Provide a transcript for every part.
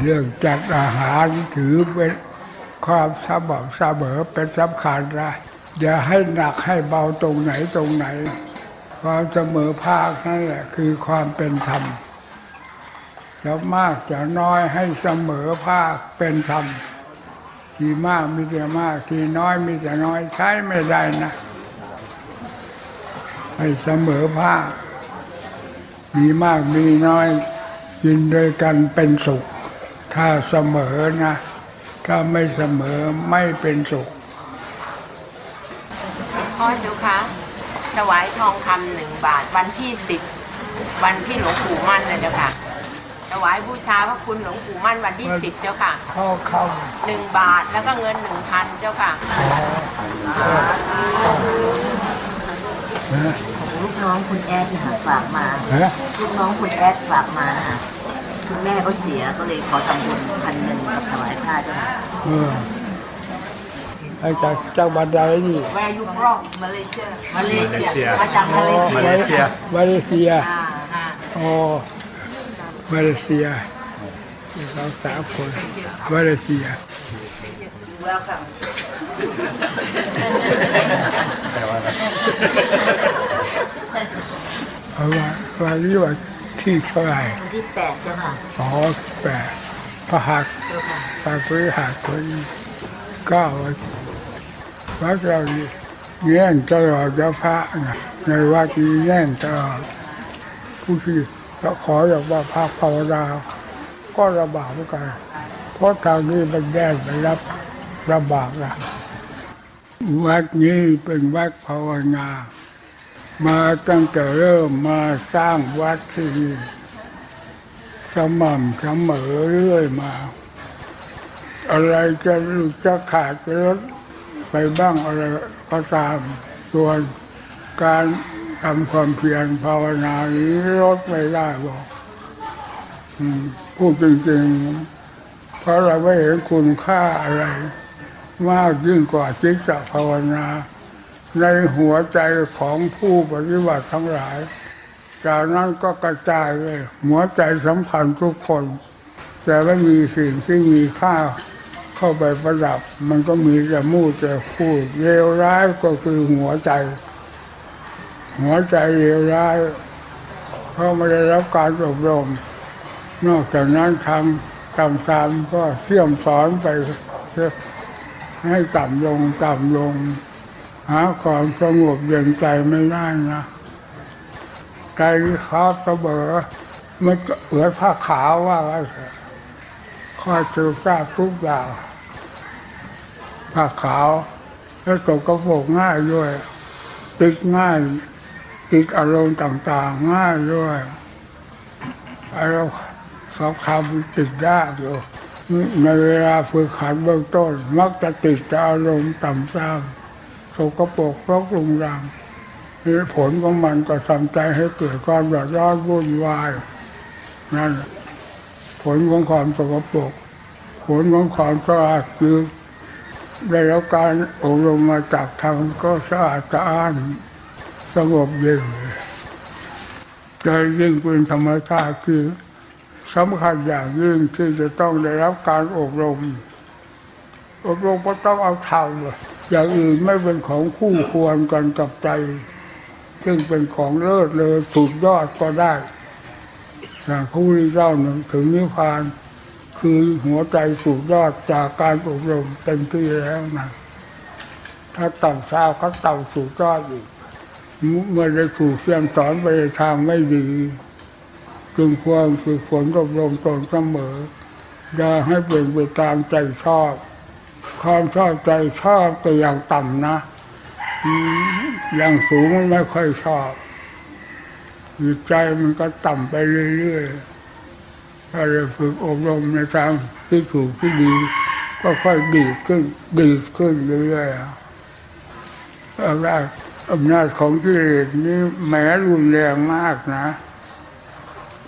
เรื่องจัดอาหารถือเป็นความสม่ำเสมอเป็นสำคัญนะอย่าให้หนักให้เบาตรงไหนตรงไหน ความเสมอภาคนั่นแหละคือความเป็นธรรมจะมากจะน้อยให้เสมอภาคเป็นธรรมที่มากมีแต่มากที่น้อยมีแต่น้อยใช้ไม่ได้นะ ให้เสมอภาคมีมากมีน้อยกินด้วยกันเป็นสุข ถ้าเสมอนะ ถ้าไม่เสมอไม่เป็นสุขพ่อเจ้าคะถวายทองคำหนึ่งบาทวันที่สิบวันที่หลวงปู่มั่นนะเจ้าค่ะถวายบูชาพระคุณหลวงปู่มั่นวันที่สิบเจ้าค่ะเข้าคหนึ่งบาทแล้วก็เงินหนึ่งพันเจ้าค่ะำนะลูกน้องคุณแอดนะคะฝากมาฮะลูกน้องคุณแอดฝากมานะคะ คุณแม่เขาเสียก็เลยขอทำบุญพันหนึ่งกับถวายผ้าเจ้าค่ะเออไอ้จากจากบันไดนี่ Where you from Malaysia Malaysia มาจากมาเลเซียมาเลเซียมาเลเซียอ่าอ่าอ๋อมาเลเซียเราสามคนมาเลเซีย welcome เพราะว่าวันนี้วัน ที่เท่าไหร่วันที่แปดเจ้าค่ะสองแปดพระหักเจ้าค่ะพระพฤหัสคนเก้าวันวัดเรานี่แย่งตลอดเจ้าพระนะในวัดนี้แย่งตลอดผู้ที่จะขออยากว่าพระภาวนาก็ระบาดเหมือนกัน เพราะทางนี้มันแย่งไปรับระบาดนะวัดนี้เป็นวัดภาวนา มาตั้งแต่เริ่มมาสร้างวัดที่นี่สม่ำเสมอเรื่อยมา อะไรจะหลุดจะขาดจะลดไปบ้างอะไรก็ตามส่วนการทำความเพียรภาวนานี้ลดไม่ได้บอกพูดจริงๆ เพราะเราไม่เห็นคุณค่าอะไร มากยิ่งกว่าจิตภาวนา ในหัวใจของผู้ปฏิบัติทั้งหลาย จากนั้นก็กระจายเลยหัวใจสำคัญทุกคน แต่ไม่มีสิ่งที่มีค่าเข้าไปประดับ มันก็มีแต่มูดแต่พูดเลวร้ายก็คือหัวใจ หัวใจเลวร้ายเพราะไม่ได้รับการอบรม นอกจากนั้นทางต่ำๆก็เสี่ยมสอนไปให้ต่ำลงต่ำลง หาความสงบเย็นใจไม่ได้นะใจครอบเสมอมันก็เหมือนผ้าขาวว่าไว้เถอะคอยสืบทราบทุกอย่างผ้าขาวแล้วตกกระโปงง่ายด้วย ติดง่าย ติดอารมณ์ต่างๆ ง่ายด้วยอารมณ์สองคำติดยากอยู่ในเวลาฝึกหัดเบื้องต้น มักจะติดต่อารมณ์ต่ำๆ สกปรกรกรุงรังนี่ผลของมันก็ทำใจให้เกิดความเดือดร้อนวุ่นวายนั่นผลของความสกปรกผลของความสะอาดคือได้รับการอบรมมาจากทางก็สะอาดสะอ้านสงบเย็นใจยิ่งเป็นธรรมชาติคือสำคัญอย่างยิ่งที่จะต้องได้รับการอบรม อบรมก็ต้องเอาทำเลย อย่างอื่นไม่เป็นของคู่ควรกันกับใจ ซึ่งเป็นของเลิศเลอสุดยอดก็ได้อย่างผู้ที่เจ้าหนึ่งถึงนิพพานคือหัวใจสุดยอดจากการอบรมเต็มที่แล้วนะถ้าต่ำซาวเขาต่ำสุดยอดอีกเมื่อได้ถูกเสียมสอนไปทางไม่ดีจึงควรฝึกฝนอบรมตนเสมออย่าให้เป็นไปตามใจชอบ ความชอบใจชอบแต่อย่างต่ำนะอย่างสูงมันไม่ค่อยชอบจิตใจมันก็ต่ำไปเรื่อยๆ ถ้าเราฝึกอบรมในทางที่ถูกที่ดี ก็ค่อยดีขึ้น ดีขึ้นเรื่อยๆอำนาจอำนาจของกิเลสนี่แหมรุนแรงมากนะ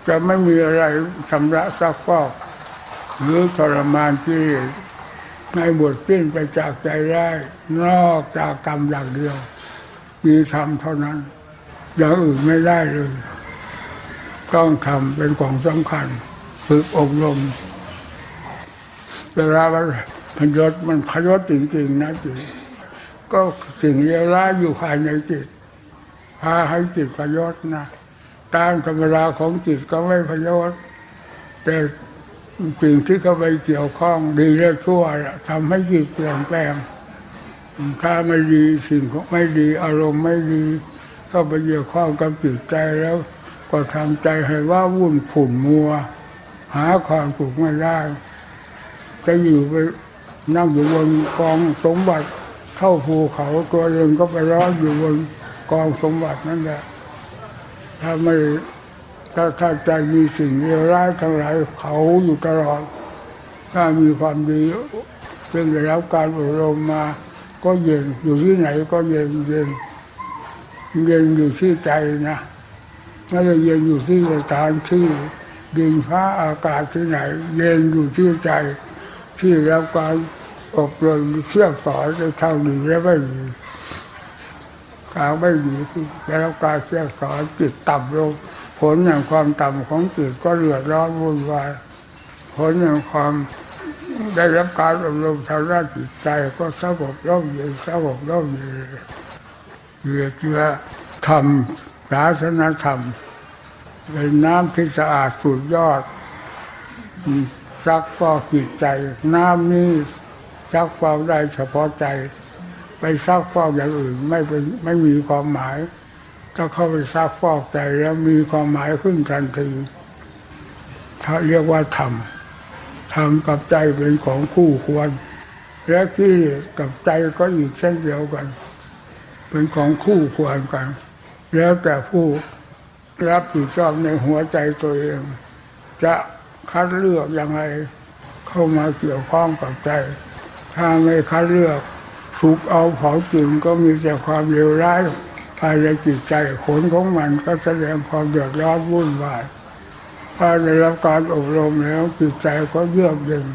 จะไม่มีอะไรชำระซักฟอกหรือทรมานกิเลส ในบทสิ้นไปจากใจได้นอกจากกรรมอย่างเดียว มีธรรมเท่านั้นอย่างอื่นไม่ได้เลย ต้องทำเป็นของสำคัญฝึกอบรมเวลามันพยศมันพยศจริงๆนะจิตก็สิ่งเลวร้ายอยู่ภายในจิตพาให้จิตพยศนะตามธรรมดาของจิตก็ไม่พยศแต่ สิ่งที่เข้าไปเกี่ยวข้องดีและชั่วทำให้จิตเปลี่ยนแปลง ถ้าไม่ดีสิ่งของไม่ดีอารมณ์ไม่ดี เข้าไปเกี่ยวข้องกับจิตใจแล้ว ก็ทำใจให้ว่าวุ่นขุ่นมัว หาความสุขไม่ได้จะอยู่ไปนั่งอยู่บนกองสมบัติเท่าภูเขาตัวเองก็ไปร้อนอยู่บนกองสมบัตินั่นแหละถ้าไม่ ถ้าถ้าใจมีสิ่งเลวร้ายทั้งหลายเขาอยู่ตลอด ถ้ามีความดีซึ่งได้รับการอบรมมาก็เย็นอยู่ที่ไหนก็เย็นเย็นเย็นอยู่ที่ใจนะไม่ได้เย็นอยู่ที่สถานที่ดินฟ้าอากาศที่ไหน เย็นอยู่ที่ใจ ที่ได้รับการอบรมเชื่อสอนในทางดีและไม่ดีทางไม่ดีได้รับการเชื่อสอนจิตต่ำลง ผลแห่างความต่ำของจิตก็เดือดร้อนวุ่นวาย ผลแห่างความได้รับการอบรมทางด้านจิตใจก็สงบร่มเย็นสงบร่มเย็นเรือเจือธรรมศาสนธรรม เป็นน้ำที่สะอาดสุดยอดซักฟอกจิตใจ น้ำนี้ซักฟอกได้เฉพาะใจ ไปซักฟอกอย่างอื่นไม่เป็นไม่มีความหมาย ถ้าเข้าไปซักฟอกใจแล้วมีความหมายขึ้นทันทีถ้าเรียกว่าธรรมธรรมกับใจเป็นของคู่ควร และกิเลสกับใจก็อีกเช่นเดียวกัน เป็นของคู่ควรกัน แล้วแต่ผู้รับผิดชอบในหัวใจตัวเอง จะคัดเลือกยังไงเข้ามาเกี่ยวข้องกับใจ ถ้าไม่คัดเลือกสุกเอาเผาจริงก็มีแต่ความเลวร้าย ภายในจิตใจผลของมันก็แสดงความเดือดร้อนวุ่นวายถ้าได้รับการอบรมแล้วจิตใจก็เยือกเย็น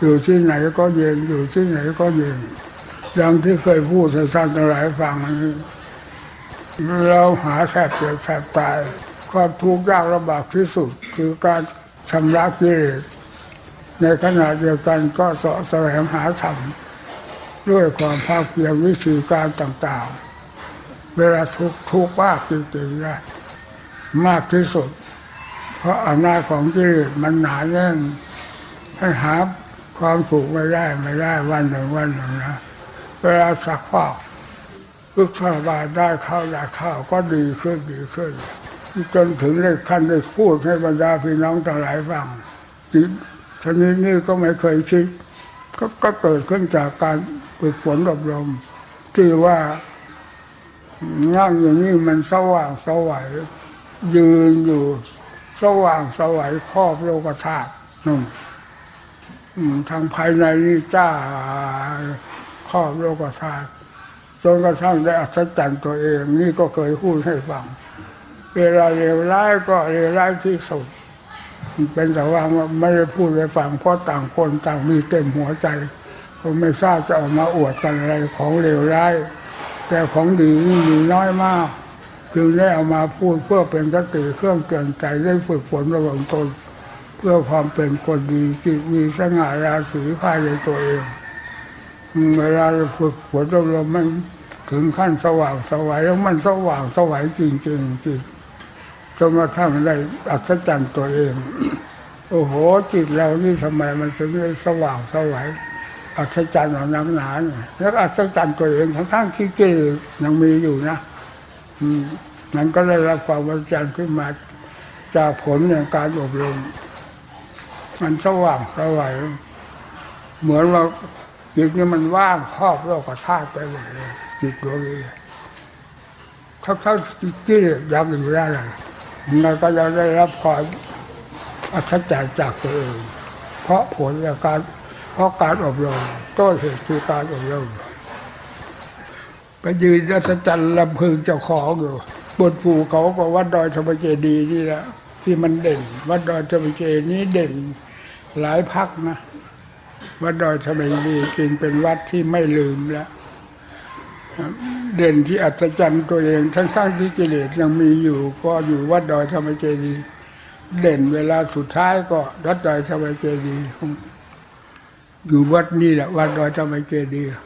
อยู่ที่ไหนก็เย็นอยู่ที่ไหนก็เย็นอย่างที่เคยพูดให้นทั้งหลายฟังเราหาแทบเกิดแทบตาย ความทุกข์ยากลำบากที่สุด คือการชำระกิเลสในขณะเดียวกันก็สาะแสวงหาธรรมด้วยความภาคเพียรวิธีการต่างๆ เวลาทุกทุกมากจริงๆนะมากที่สุด เพราะอำนาจของกิเลสมันหนาแน่นให้หาความสุขไม่ได้ไม่ได้วันหนึ่งวันหนึ่งนะเวลาสักฟอกพึกษาบาทได้ข้าวได้ข้าวก็ดีขึ้นดีขึ้น จนถึงได้ขั้นได้พูดให้บรรดาพี่น้องทั้งหลายฟังจิตชนิดนี้ก็ไม่เคยคิดกก็เกิดขึ้นจากการฝึกฝนอบรมที่ว่า นั่งอย่างนี้มันสว่างสวัยยืนอยู่ สว่างสวัยครอบโลกธาตุนุ่มทางภายในนี่จ้าครอบโลกธาตุจนกระทั่งได้อัศจรรย์ตัวเองนี่ก็เคยพูดให้ฟัง เวลาเลวร้ายก็เลวร้ายที่สุด เป็นแต่ว่าไม่ได้พูดให้ฟังเพราะต่างคนต่างมีเต็มหัวใจผมไม่ทราบจะออกมาอวดกันอะไรของเลวร้าย แต่ของดีมีน้อยมาก จึงได้เอามาพูดเพื่อเป็นสติเครื่องเตือนใจได้ฝึกฝนระหว่างตน เพื่อความเป็นคนดีจิตมีสง่าราศีภายในตัวเองเวลาเราฝึกฝนอบรมมันถึงขั้นสว่างสวัยแล้วมันสว่างสวัยจริงๆจิตจนกระทั่งได้อัศจรรย์ตัวเอง โอ้โหจิตเรานี่ทำไมมันถึงได้สว่างสวัย อัศจรรย์ของนักหนานแล้วอัศจรรย์ตัวเองทั้งทั้งๆที่กิเลสยังมีอยู่นะอืมันก็ได้รับความวัจรรย์ขึ้นมาจากผลอย่งการอบรมมันสว่างสวัยเหมือนเราจิตนี่มันว่างครอบโลกธาตุไปหมดเลยจิตดวงนี้ถ้าถ้าจิตยังอยู่ได้เลยมันก็จะได้รับความอัศจรรย์จากตัวเองเพราะผลจากการ เพราะการอบรมต้นเหตุคือการอบรมไปยืนรัศจรรย์ลำพึงเจ้าของอยู่บนภูเขาก็วัดดอยธรรมเจดีย์นี่แหละที่มันเด่น วัดดอยธรรมเจดีย์นี้เด่นหลายพักนะวัดดอยธรรมเจดีย์จึงเป็นวัดที่ไม่ลืมแล้วเด่นที่อัศจรรย์ตัวเองทั้งสร้างที่กิเลสยังมีอยู่ ก็อยู่วัดดอยธรรมเจดีย์เด่นเวลาสุดท้ายก็วัดดอยธรรมเจดีย์ อยู่วัดนี่แหละวัดดอยธรรมเจดีย์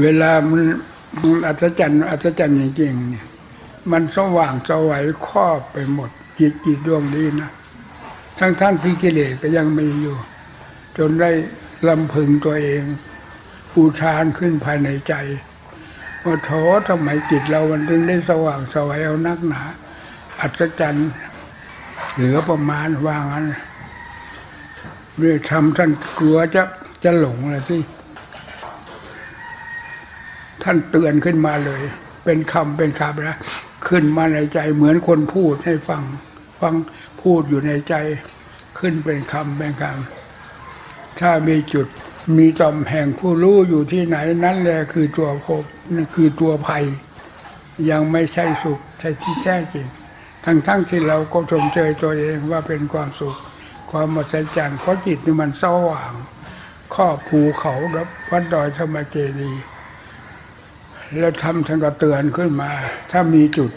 เวลามันมันอัศจรรย์อัศจรรย์จริงๆเนี่ย มันสว่างสวัยครอบไปหมด จิตจิตดวงนี้นะทั้งท่านที่กิเลสก็ยังมีอยู่ จนได้ลำพึงตัวเองอุทานขึ้นภายในใจว่าโถทำไมจิตเรามันถึงได้สว่างสวัยเอานักหนา อัศจรรย์เหลือประมาณว่างั้น เรื่องทำท่านกลัวจะจะหลงเลยสิท่านเตือนขึ้นมาเลย เป็นคำเป็นคำนะขึ้นมาในใจเหมือนคนพูดให้ฟัง ฟังพูดอยู่ในใจ ขึ้นเป็นคำเป็นคำถ้ามีจุดมีจอมแห่งผู้รู้อยู่ที่ไหนนั่นแหละคือตัวภพนั่นคือตัวภัย ยังไม่ใช่สุขใช่ที่แท้จริง ทั้งๆทที่เราก็ชมเชยตัวเองว่าเป็นความสุข ความมหัศจรรย์เพราะจิตนี่มันสว่างครอบภูเขาและวัดดอยธรรมเจดีแล้วทำท่านก็เตือนขึ้นมา ถ้ามีจุด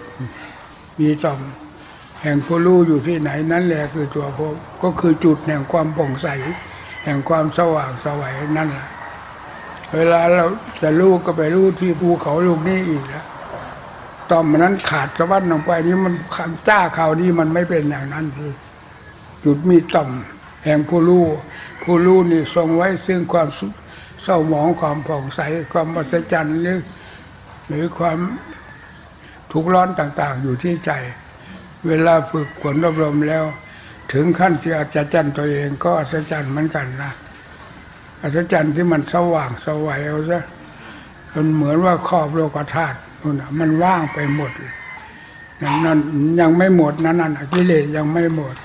มีจอมแห่งผู้รู้อยู่ที่ไหนนั่นแหละคือตัวภพก็คือจุดแห่งความโปร่งใส แห่งความสว่างสวัยนั่นแหละเวลาเราจะรู้ก็ไปรู้ที่ภูเขาลูกนี้อีกแล้วตอมนั้นขาดสะบั้นลงไปนี่มันจ้าข่าวนี้มันไม่เป็นอย่างนั้นคือ จุดมีต่อมแห่งผู้รู้ผู้รู้นี่ทรงไว้ซึ่งความสุเศร้าหมองความผ่องใสความอัศจรรย์หรือหรือความทุกข์ร้อนต่างๆ อยู่ที่ใจ เวลาฝึกฝนอบรมแล้ว ถึงขั้นที่อัศจรรย์ตัวเองก็อัศจรรย์เหมือนกันนะอัศจรรย์ที่มันสว่างสวัยเอาซะมันเหมือนว่าครอบโลกธาตุนู่นน่ะมันว่างไปหมดนั่นนั่นยังไม่หมดนั่นนั่นกิเลสยังไม่หมด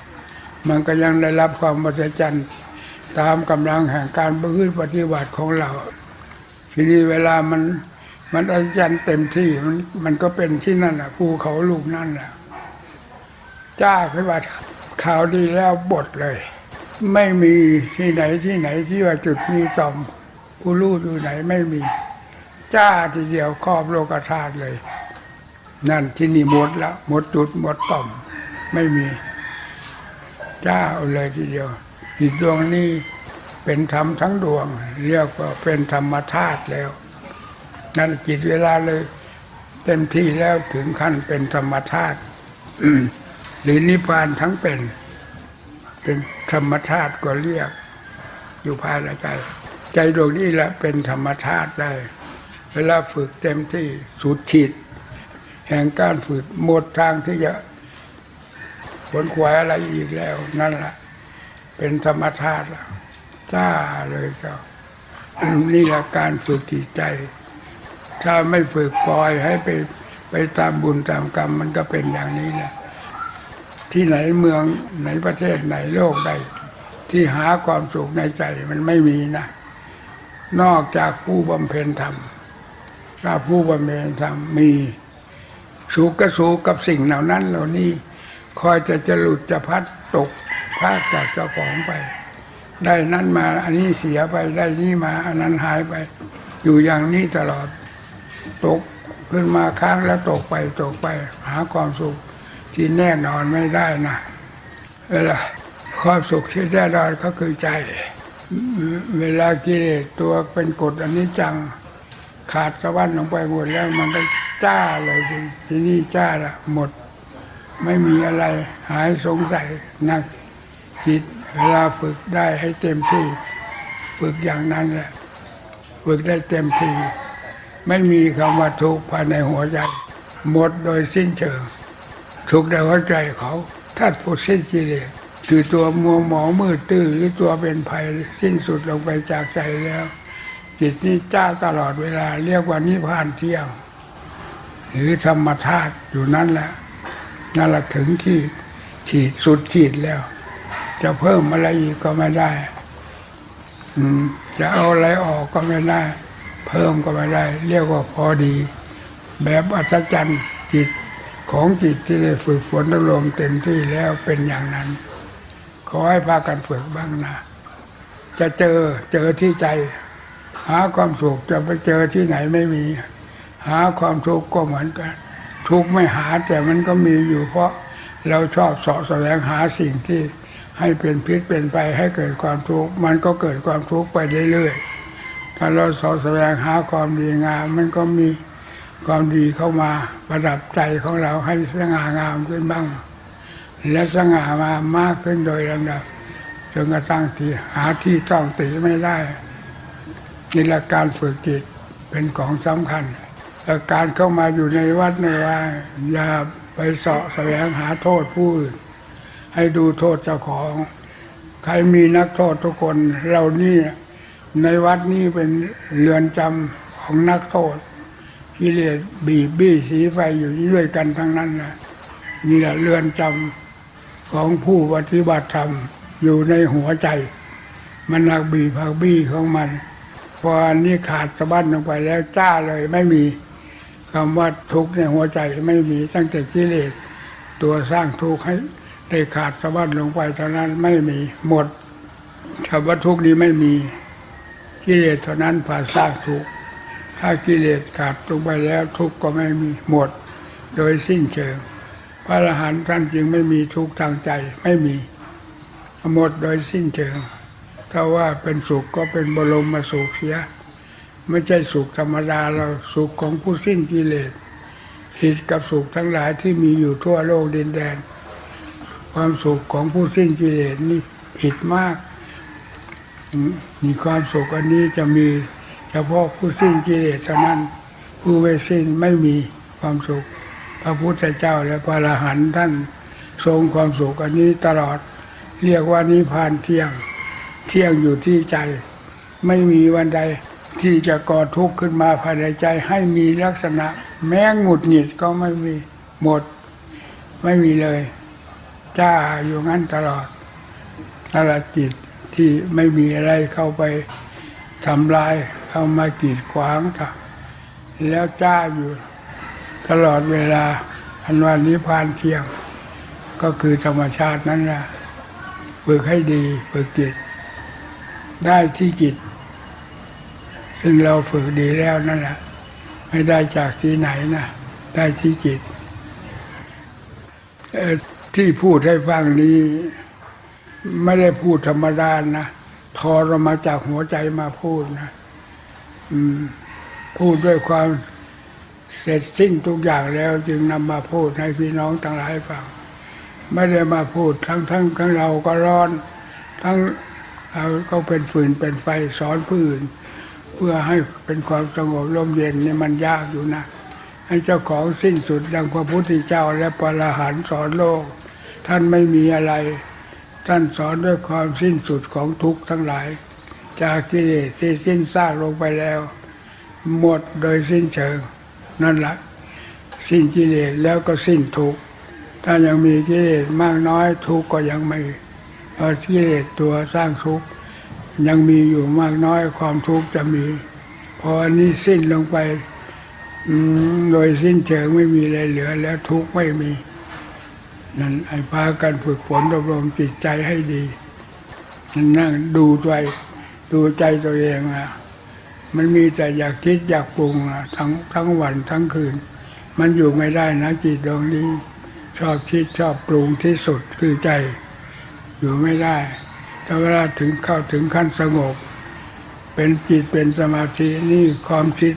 มันก็ยังได้รับความอัศจรรย์ตามกำลังแห่งการประพฤติปฏิบัติของเรา ทีนี้เวลามันมันอัศจรรย์เต็มที่มันมันก็เป็นที่นั่นแหละภูเขาลูกนั่นแหละจ้าขึ้นมาข่าวดีแล้วบทเลย ไม่มีที่ไหนที่ไหนที่ว่าจุดมีต่อมผู้รู้อยู่ไหนไม่มี จ้าทีเดียวครอบโลกธาตุเลย นั่นที่นี่หมดแล้วหมดจุดหมดต่อม ไม่มี เอาเลยทีเดียวจิตดวงนี้เป็นธรรมทั้งดวง เรียกว่าเป็นธรรมธาตุแล้ว นั่นจิตเวลาเลย เต็มที่แล้วถึงขั้นเป็นธรรมธาตุหรือนิพพานทั้งเป็น เป็นธรรมธาตุก็เรียก อยู่ภายในใจใจดวงนี้แหละเป็นธรรมธาตุได้ เวลาฝึกเต็มที่สุดขีดแห่งการฝึกหมดทางที่จะ ผลขวายอะไรอีกแล้ว นั่นแหละเป็นธรรมธาตุแล้วจ้าเลยเจ้านี่แหละการฝึกจิตใจ ถ้าไม่ฝึกปล่อยให้ไปไปตามบุญตามกรรมมันก็เป็นอย่างนี้แหละที่ไหนเมืองไหนประเทศไหนโลกใด ที่หาความสุขในใจมันไม่มีนะนอกจากผู้บำเพ็ญธรรมถ้าผู้บำเพ็ญธรรมมีสุขก็สุขกับสิ่งเหล่านั้นเหล่านี้ คอยจะจะหลุดจะพัดตกพลาดจากเจ้าของไป ได้นั้นมาอันนี้เสียไปได้นี่มา อันนั้นหายไป อยู่อย่างนี้ตลอด ตกขึ้นมาค้างแล้วตกไปตกไป หาความสุขที่แน่นอนไม่ได้นะเวลาความสุขที่แน่นอนก็คือใจ เวลากิเลสตัวเป็นกฎอันนี้จังขาดสะบั้นลงไปหมดแล้วมันก็จ้าเลยทีทีนี้จ้าละหมด ไม่มีอะไรหายสงสัยนักจิตเวลาฝึกได้ให้เต็มที่ ฝึกอย่างนั้นแหละ ฝึกได้เต็มที่ ไม่มีคำว่าทุกข์ภายในหัวใจ หมดโดยสิ้นเชิง ทุกข์ในหัวใจเขาถ้าผู้สิ้นกิเลสคือตัวมัวหมองมืดตื้อหรือตัวเป็นภัยสิ้นสุดลงไปจากใจแล้ว จิตนี้จ้าตลอดเวลา เรียกว่านิพพานเที่ยงหรือธรรมธาตุอยู่นั่นแหละ นั่นแหละถึงที่ขีดสุดขีดแล้ว จะเพิ่มอะไรอีกก็ไม่ได้ อืม จะเอาอะไรออกก็ไม่ได้ เพิ่มก็ไม่ได้ เรียกว่าพอดี แบบอัศจรรย์จิตของจิตที่ได้ฝึกฝนอบรมเต็มที่แล้วเป็นอย่างนั้น ขอให้พากันฝึกบ้างนะ จะเจอเจอที่ใจ หาความสุขจะไปเจอที่ไหนไม่มี หาความทุกข์ก็เหมือนกัน ทุกข์ไม่หาแต่มันก็มีอยู่ เพราะเราชอบเสาะแสวงหาสิ่งที่ให้เป็นพิษเป็นไปให้เกิดความทุกข์มันก็เกิดความทุกข์ไปเรื่อยๆถ้าเราสอแสวงหาความดีงาม มันก็มีความดีเข้ามาประดับใจของเราให้สง่างามขึ้นบ้าง และสง่ามามากขึ้นโดยลำดับจนกระทั่งที่หาที่ต้องติไม่ได้นี่แหละการฝึกจิตเป็นของสำคัญ แต่การเข้ามาอยู่ในวัดในว่าอย่าไปเสาะแสวงหาโทษผู้อื่นให้ดูโทษเจ้าของ ใครมีนักโทษทุกคนเรานี่ในวัดนี้เป็นเรือนจำของนักโทษกิเลสบีบบี้สีไฟอยู่ด้วยกันทั้งนั้นนะนี่แหละเรือนจำของผู้ปฏิบัติธรรมอยู่ในหัวใจ มันหักบีบหักบี้ของมัน พออันนี้ขาดสะบั้นลงไปแล้วจ้าเลยไม่มี คำว่าทุกข์ในหัวใจไม่มีตั้งแต่กิเลสตัวสร้างทุกข์ให้ได้ขาดสะบั้นลงไปเท่านั้นไม่มีหมดคำว่าทุกข์นี้ไม่มีกิเลสเท่านั้นพาสร้างทุกข์ถ้ากิเลสขาดลงไปแล้วทุกข์ก็ไม่มีหมด โดยสิ้นเชิงพระอรหันต์ท่านจึงไม่มีทุกข์ทางใจไม่มีหมดโดยสิ้นเชิงถ้าว่าเป็นสุขก็เป็นบรมมาสุขเสีย ไม่ใช่สุขธรรมดาเราสุขของผู้สิ้นกิเลสผิดกับสุขทั้งหลายที่มีอยู่ทั่วโลกดินแดน ความสุขของผู้สิ้นกิเลสนี่ผิดมากมมีความสุขอันนี้จะมีเฉพาะผู้สิ้นกิเลสเท่านั้น ผู้ไม่สิ้นไม่มีความสุข พระพุทธเจ้าและพระอรหันต์ท่านทรงความสุขอันนี้ตลอด เรียกว่านิพพานเที่ยง เที่ยงอยู่ที่ใจ ไม่มีวันใด ที่จะก่อทุกข์ขึ้นมาภายในใจให้มีลักษณะ แม้หงุดหงิดก็ไม่มีหมด ไม่มีเลยจ้าอยู่งั้นตลอดตลอดจิตที่ไม่มีอะไรเข้าไปทำลายเข้ามากีดขวางค่ะแล้วจ้าอยู่ ตลอดเวลาอันวันนิพพานเที่ยง ก็คือธรรมชาตินั้นแหละฝึกให้ดีฝึกจิต ได้ที่จิต ซึ่งเราฝึกดีแล้วนั่นแหละไม่ได้จากที่ไหนนะได้ที่จิตที่พูดให้ฟังนี้ ไม่ได้พูดธรรมดานะทอเรามาจากหัวใจมาพูดนะพูดด้วยความเสร็จสิ้นทุกอย่างแล้ว จึงนำมาพูดให้พี่น้องทั้งหลายฟัง ไม่ได้มาพูดทั้งทั้งทั้งเราก็ร้อน ทั้งเราก็เป็นฝืนเป็นไฟสอนผู้อื่น เพื่อให้เป็นความสงบร่มเย็นนี่มันยากอยู่นะ ให้เจ้าของสิ้นสุดดังพระพุทธเจ้าและพรหันสอนโลก ท่านไม่มีอะไร ท่านสอนด้วยความสิ้นสุดของทุกข์ทั้งหลาย จากกิเลสที่สิ้นซากลงไปแล้ว หมดโดยสิ้นเชิง นั่นแหละสิ้นกิเลสแล้วก็สิ้นทุกข์ถ้ายังมีกิเลสมากน้อยทุกข์ก็ยังไม่เพราะกิเลสตัวสร้างทุกข์ ยังมีอยู่มากน้อยความทุกข์จะมี พออันนี้สิ้นลงไปโดยสิ้นเชิงไม่มีอะไรเหลือ แล้วทุกข์ไม่มี นั่นไอ้พากันฝึกฝนอบรมจิตใจให้ดีนั่งดูใจดูใจตัวเองอะมันมีแต่อยากคิดอยากปรุงอะทั้งทั้งวันทั้งคืน มันอยู่ไม่ได้นะจิตดวงนี้ ชอบคิดชอบปรุงที่สุดคือใจ อยู่ไม่ได้ แต่เวลาถึงเข้าถึงขั้นสงบ เป็นจิตเป็นสมาธินี่ความคิด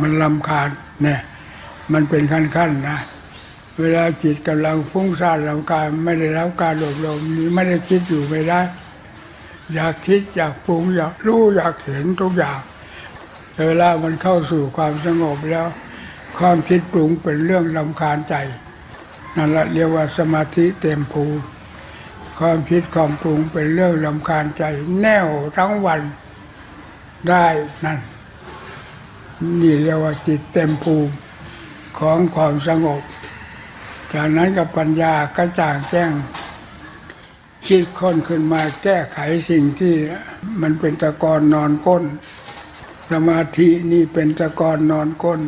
มันลำคาญเนี่ยมันเป็นขั้นๆนะ เวลาจิตกำลังฟุ้งซ่านลำคาญไม่ได้รับการอบรมนี้ไม่ได้คิดอยู่ไม่ได้ อยากคิดอยากปรุงอยากรู้อยากเห็นทุกอย่างแต่เวลามันเข้าสู่ความสงบแล้ว ความคิดปรุงเป็นเรื่องลำคาญใจนั่นแหละเรียกว่าสมาธิเต็มภูมิ ความคิดความปรุงเป็นเรื่องลำคาญใจแน่วทั้งวันได้นั่นนี่เรียกว่าจิตเต็มภูมิของความสงบ จากนั้นกับปัญญากระจ่างแจ้ง คิดค้นขึ้นมาแก้ไขสิ่งที่มันเป็นตะกอนนอนก้น สมาธินี่เป็นตะกอนนอนก้น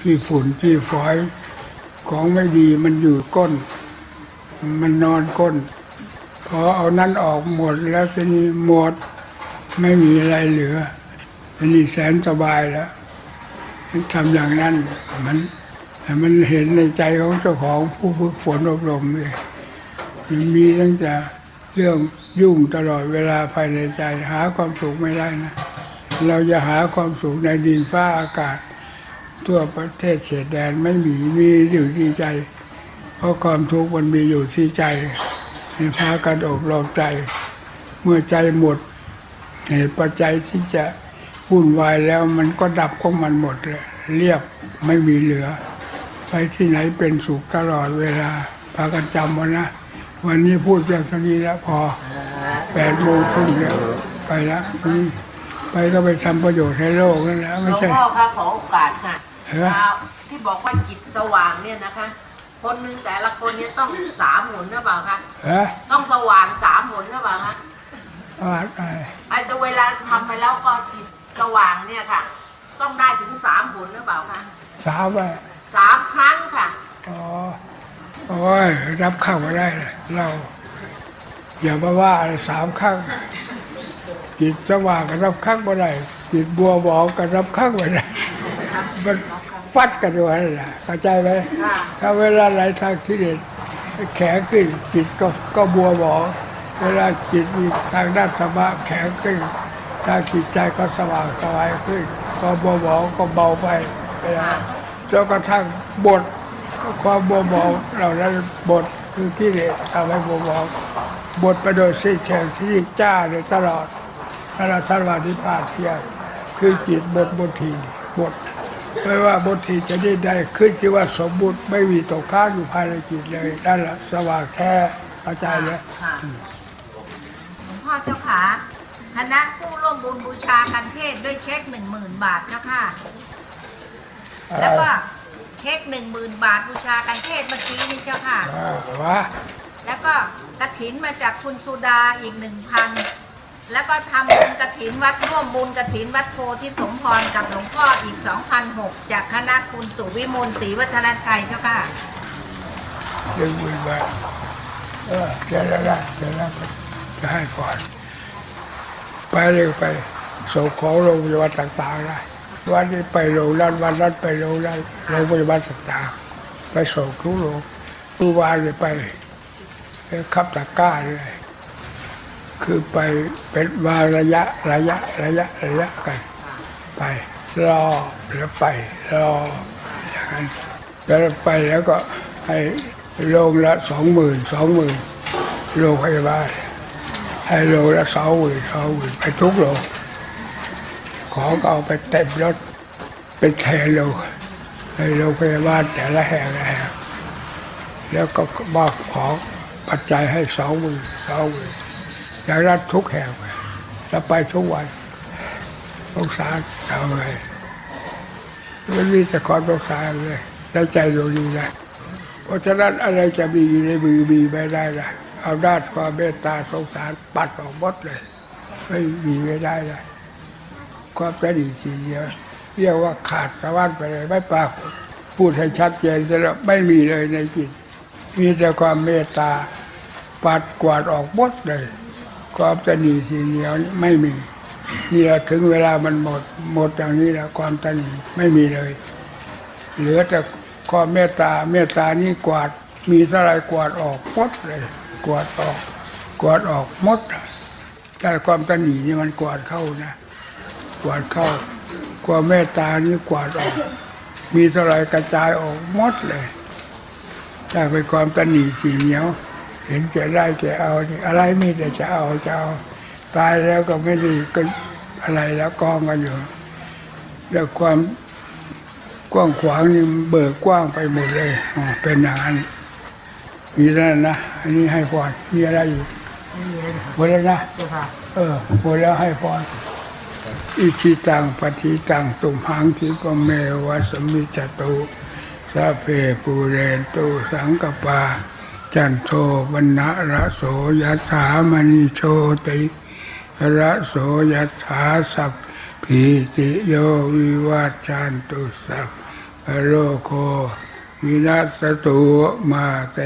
ที่ฝุ่นที่ฝอยของไม่ดีมันอยู่ก้น มันนอนก้น พอเอานั้นออกหมดแล้วทีนี้หมดไม่มีอะไรเหลือทีนี้แสนสบายแล้วทำอย่างนั้นมันมันเห็นในใจของเจ้าของผู้ฝึกฝนอบรมเลยมันมีตั้งแต่เรื่องยุ่งตลอดเวลาภายในใจ หาความสุขไม่ได้นะ เราจะหาความสุขในดินฟ้าอากาศ ทั่วประเทศเขตแดนไม่มีมีอยู่ที่ใจ เพราะความทุกข์มันมีอยู่ที่ใจให้พากันอบรมใจ เมื่อใจหมดเหตุปัจจัยที่จะวุ่นวายแล้วมันก็ดับของมันหมดเลยเรียบไม่มีเหลือ ไปที่ไหนเป็นสุขตลอดเวลาพากันจำไว้นะ วันนี้พูดเพียงเท่านี้แล้วพอแปดโมงครึ่งแล้วไปแล้วอืมไปก็ไปทำประโยชน์ให้โลกนั่นแหละหลไม่วงใช่พ่อคะขอโอกาสค่ะเฮ้ยอ่าที่บอกว่าจิตสว่างเนี่ยนะคะ คนหนึ่งแต่ละคนเนี่ยต้องสามหนหรือเปล่าคะเฮ้ยต้องสว่างสามหนหรือเปล่าคะอ่าอ่าไอ้แต่เวลาทำไปแล้วก็จิตสว่างเนี่ยค่ะ ต้องได้ถึงสามหนหรือเปล่าคะสาวไปสามครั้งค่ะ อ๋อโอ้ยรับข้าวมาได้เลยเรา อย่ามาว่าอะไรสามครั้งจิตสว่างก็รับข้างมาได้จิตบัวบองก็รับข้างมาได้มัน ฟัดกันอยู่นั่นแหละเข้าใจไหมค่ะถ้าเวลาไหลทางที่เด็ดแข็งขึ้นจิตก็ก็บัวบองเวลาจิตมีทางด้านธรรมะแข็งขึ้นถ้าจิตใจก็สว่างสวายขึ้น ก็บัวบองก็เบาไปไปนะจนกระทั่งบทความบัวบองเหล่านั้นบทคือที่เด็ดทำให้บัวบองบทไปโดยสิ้นเชิงที่จ้าเลยตลอดนรสันวานิพพานเพียงคือจิตบทบททีบท ไม่ว่าบททีจะได้ใดขึ้นที่ว่าสมบูรณ์ไม่มีตกค้างอยู่ภายในจิตเลยนั่นแหละสว่างแท้เข้าใจไหมค่ะหลวงพ่อเจ้าขาคณะผู้ร่วมบุญบูชากันเทศด้วยเช็คหนึ่งหมื่นบาทเจ้าค่ะ แล้วก็เช็คหนึ่งหมื่นบาทบูชากันเทศเมื่อกี้นี่เจ้าค่ะอ่าว่าแล้วก็กระถินมาจากคุณสุดาอีกหนึ่งพัน แล้วก็ทำบุญกระถินวัดร่วมบุญกระถินวัดโพธิสมพรกับหลวงพ่ออีกสองพันหกจากคณะคุณสุวิมลศรีวัฒนชัยเจ้าค่ะหนึ่งหมื่นบาเออเดี๋ยวแล้วนะเดี๋ยวแล้วจะให้ก่อน ไปเร็วไปส่งของโรงพยาบาลต่างๆนะวันนี้ไปโรงนั้นวันนั้นไปโรงนั้นโรงพยาบาลต่างๆไปส่งทุกโรงเมื่อวานเนี่ยไปไปขับตะกร้าเลย คือไปเป็นวาระยะระยะระยะระยะกัน ไปรอแล้วไปรออย่างนั้นแล้วไปแล้วก็ให้โรงละสองหมื่นสองหมื่นโรงพยาบาลให้โรงละสองหมื่นสองหมื่นไปทุกโรงของเอาไปเต็มรถไปแทนโรงในโรงพยาบาลแต่ละแห่งละแห่งแล้วก็มอบของปัจจัยให้สองหมื่นสองหมื่น อย่างนั้นทุกแห่งไปแล้วไปทุกวันสงสารเอาไงมันมีแต่ความสงสารเลยได้ใจดวงนี้นะเพราะฉะนั้นอะไรจะมีในมือมีไม่ได้นะเอาด้านความเมตตาสงสารปัดออกหมดเลย ไม่มีไม่ได้นะความกระดีทีเดียวเรียกว่าขาดสวรรค์ไปเลยไม่ปรากฏพูดให้ชัดเจนแล้วไม่มีเลยในจิตมีแต่ความเมตตาปัดกวาดออกหมดเลย ความตนีทีเหนียวไม่มีเนี่ยถึงเวลามันหมดหมดอย่างนี้แล้วความตนีไม่มีเลย เหลือแต่ความเมตตาเมตตานี่กวาดมีเท่าไรกวาดออกหมดเลย กวาดออก กวาดออกหมดแต่ความตนีนี่มันกวาดเข้านะกวาดเข้า ความเมตตานี่กวาดออก มีเท่าไรกระจายออกหมดเลยถ้าเป็นความตนีสีเหนียว เห็นแก่ได้แก่เอานี่อะไรมีแต่จะเอาจะเอาตายแล้วก็ไม่ได้ก็อะไรแล้วกองกันอยู่แล้วความกว้างขวางนี่เบิกกว้างไปหมดเลยอ๋อเป็นอย่างนั้นมีแล้วนะอันนี้ให้พรมีอะไรอยู่หมดแล้วนะเจ้าค่ะเออหมดแล้วให้พรอิชิตังปฏิตังตุมหังทิปะเมวะสมมิจตุสัพเพปูเรนตุสังกปา จันโทปนะระโสยถามณีโชติระโสยถาสัพพิติโยวิวัจจันตุสัพโรโควินัสตุมาเต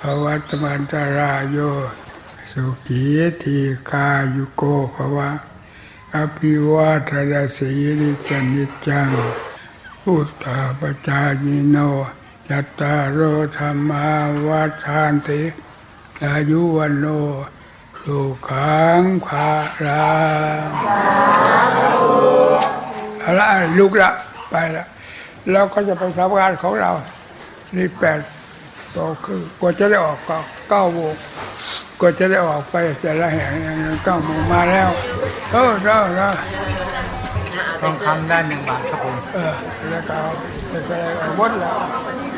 ภวัตมันตรายโยสุขีทีคายุโกภวะ อภิวาทนาสีริสนิจจังพุทธาปจายโน ยัตตารโอธรรมาวัฏานติอายุวันโนสุขังภาลังเอาละลุกละไปละเราก็จะไปทำงานของเรานี่แปดโตคือกว่าจะได้ออกก็เก้าโมงกว่าจะได้ออกไปแต่ละแห่งอย่างนั้นเก้าโมงมาแล้วเออเออเออทองคำได้หนึ่งบาทครับผมเออแล้วก็เอาแล้วก็เอาหมดแล้วเ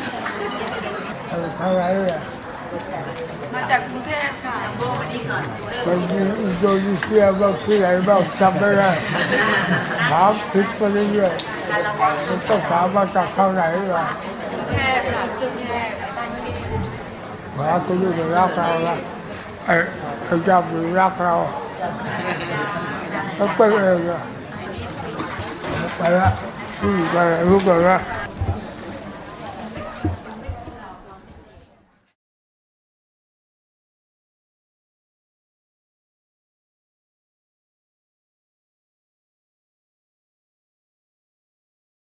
อาเท่าไรอะมาจากกรุงเทพค่ะมันมีอินโดนีเซียบ้างที่ไหนบ้างจำไม่ได้ถามผิดไปเรื่อยๆมันต้องถามมาจากเท่าไหร่ล่ะกรุงเทพค่ะกรุงเทพหาคุณอยู่รักเราละไอ้ไอ้เจ้าอยู่รักเราเขาเป็นเองอะไปละอืมไปละรู้กันละ